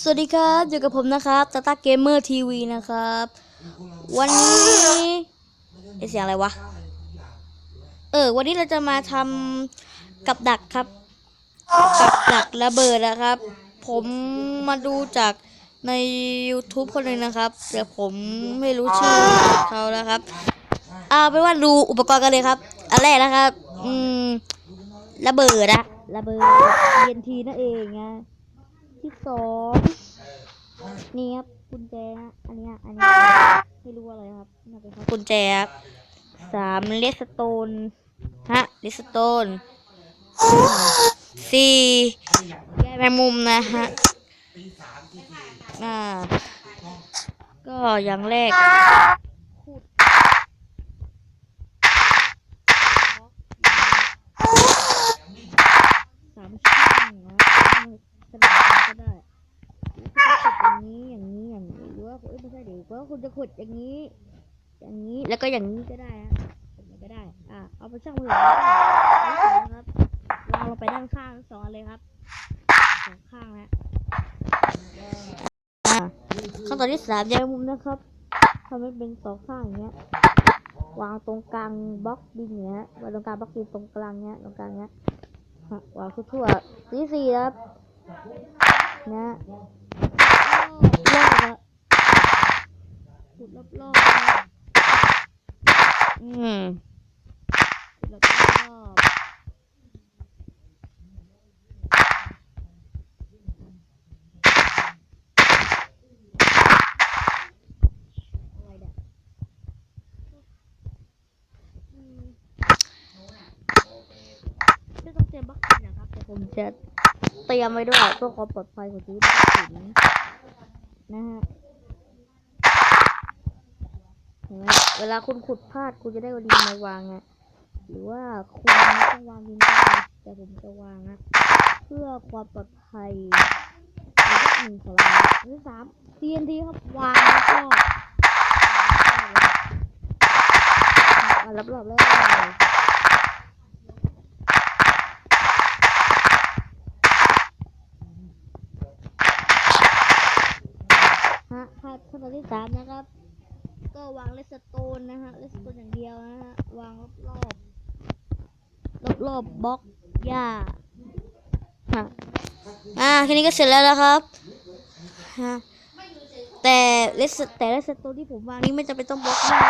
สวัสดีครับอยู่กับผมนะครับตาตาเกมเมอร์ทีวีนะครับ วันนี้เอเสียงอะไรวะ เออ วันนี้เราจะมาทำกับดักครับ กับดักระเบิดนะครับ ผมมาดูจากใน YouTube คนหนึ่งนะครับแต่ผมไม่รู้ชื่อเขานะครับ เอาเป็นว่าดูอุปกรณ์กันเลยครับ อันแรกนะครับ อืม ระเบิดอะระเบิด TNT นั่นเองนะ ที่สองนี่ครับกุญแจอันนี้อันนี้ไม่รู้อะไรครับน่าเป็นครับกุญแจสามเลสโตนฮะเลสโตนสี่แก้แมงมุมนะฮะอ่าก็อย่างแรกขุดสามช่องนะขนาดนี้ก็ได้ คุณจะขุดอย่างนี้อย่างนี้อย่างนี้หรือว่าเอ้ยไม่ใช่เดี๋ย วว่าคุณจะขุดอย่างนี้ อย่างนี้แล้วก็อย่างนี้ก็ได้ฮะอย่างนี้ก็ได้ อะเอาไปช่างมือนะครับวางลงไปด้านข้างสองอันเลยครับสองข้างนะอะขั้นตอนที่สามแยกมุมนะครับทำให้เป็นสองข้างอย่างเงี้ย วางตรงกลางบล็อกดินอย่างเงี้ยวางตรงกลางบล็อกดินตรงกลางเงี้ยตรงกลางเงี้ยฮะวางทั่วๆที่สี่ครับนะรอบละขุดรอบ รอบๆนะอืมรอบเตรียมบล็อกกินนะครับแต่ผมจะเตรียมไว้ด้วยเพื่อความปลอดภัยของชีวิตนะฮะเห็นไหม เวลาคุณขุดพลาดคุณจะได้เอาดินมาวางอะหรือว่าคุณไม่ต้องวางดินก็ได้แต่ผมจะวางนะเพื่อความปลอดภัยระยะหนึ่งของเราอันที่สาม TNT ครับวางแล้วก็วางรอบเลยฮะขั้นตอนที่สามนะครับ ก็วางเลสโตนนะฮะเลสโตนอย่างเดียวนะฮะวางรอบรอบรอบๆบล็อกหญ้าฮะอ่าแค่นี้ก็เสร็จแล้วนะครับฮะแต่เลสแต่เลสโตนที่ผมวางนี้ไม่จำเป็นต้องบล็อกหญ้า